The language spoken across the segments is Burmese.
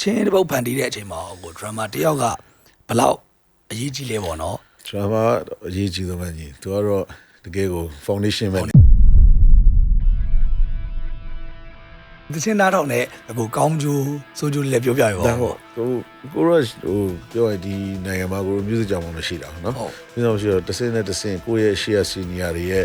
ချင်းတစ်ပုတ်ဖန်တီးတဲ့အချိန်မှာကို drama တယောက်ကဘလောက်အရေးကြီးလဲပေါ့နော်ကျွန်တော်ကအရေးကြီးဆုံးပဲညီသူကတော့တကယ်ကို foundation ပဲတချင်းသားတော့နဲ့ကိုကောင်းကျိုးစိုးကျိုးလည်းပြောပြရပါဒါဘောပေါ့ဟိုကိုရောဟိုပြောရဒီနိုင်ငံမှာကို music ကြောင်မှမရှိတာနော်ဟုတ်ပြီးတော့ရှိတော့တစ်စင်းနဲ့တစ်စင်းကိုယ့်ရဲ့ share senior တွေရဲ့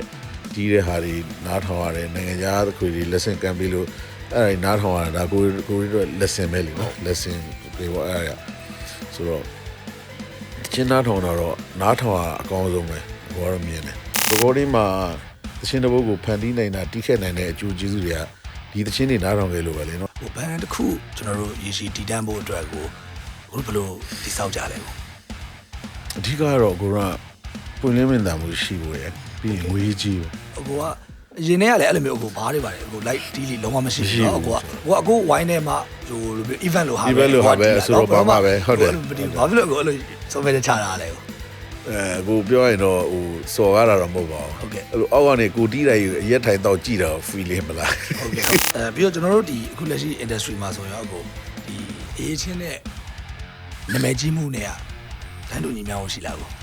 ဒီတဲ့ဟာတွေနားထောင်ရတယ်နိုင်ငံခြားခွေတွေ lesson ကမ်းပြီးလို့ အဲ့ဒါနားထောင်ရတာဒါကိုကိုရီတော့ lesson ပဲလीနော် lesson တွေပေါ့အဲ့ဒါဆိုတော့ချင်းနားထောင်တော့နားထောင်ရအကောင်းဆုံးပဲဘောရမြင်တယ်ဘဂေါ်ဒီမှာတချင်းတစ်ပုတ်ကိုဖန်တီးနိုင်တာတီးခတ်နိုင်တဲ့အကျိုးကျေးဇူးတွေကဒီတချင်းတွေနားထောင်ခဲ့လို့ပဲလေနော်ဟိုဘန်တစ်ခုကျွန်တော်တို့ရေရှည်တည်တံ့ဖို့အတွက်ကိုဘယ်လိုတိစောက်ကြလဲပေါ့အဓိကကတော့ကိုကပွင့်လင်းမြင်သာမှုရှိဖို့ရယ်ပြီးရင်ငွေကြီးပဲအကိုကအ ရင်ထဲကလည်းအဲ့လိုမျိုးဟိုဘားတွေပါတယ်ဟို light တီးလီလုံးဝမရှိဘူးနော်ကိုကကိုကကိုဝိုင်းထဲမှာဟိုလိုမျိုး event လိုဟာပဲ event လိုဟာပဲဆိုတော့ဘာမှပဲဟုတ်တယ်ဘာဖြစ်လို့ကိုအဲ့လိုစောဖဲချတာလဲဟိုအဲကိုပြောရင်တော့ဟိုစော်ရတာတော့မဟုတ်ပါဘူးဟုတ်ကဲ့အဲ့လိုအောက်ကနေကိုတီးတိုင်းအရက်ထိုင်တော့ကြည်တာ feeling မလားဟုတ်ကဲ့အဲပြီးတော့ကျွန်တော်တို့ဒီအခုလက်ရှိ industry မှာဆိုရင်အကိုဒီအေးချင်းနဲ့နာမည်ကြီးမှုနဲ့ကတန်းတူညီမျှအောင်ရှိလာဘူး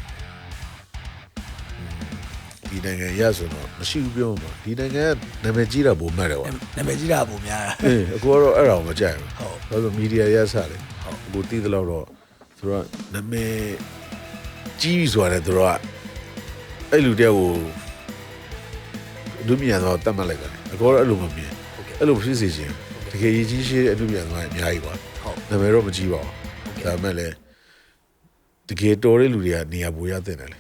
ဒီနိုင်ငံရဆိုတော့မရှိဘူးပြောမှာဒီနိုင်ငံကနာမည်ကြီးတာပုံမှန်တယ်ကွာနာမည်ကြီးတာပုံများတာအေးအကိုကတော့အဲ့ဒါကိုမကြိုက်ဟုတ်ဘူးဘာလို့မီဒီယာရစားတယ်ဟုတ်အကိုတီးသလောက်တော့သူကနာမည်ကြီးဆိုရတယ်သူကအဲ့လူတယောက်ကိုလူမြန်တော့တတ်မှတ်လိုက်တယ်အကိုကတော့အဲ့လိုမမြင်ဟုတ်ကဲ့အဲ့လိုဖြစ်စေချင်တကယ်ရည်ကြီးရှိတဲ့အမှုပြန်သွားရင်အများကြီးပါဟုတ်နာမည်တော့မကြီးပါဘူးဒါပေမဲ့လည်းတကယ်တော်တဲ့လူတွေကနေရာပိုရတဲ့တယ်လေ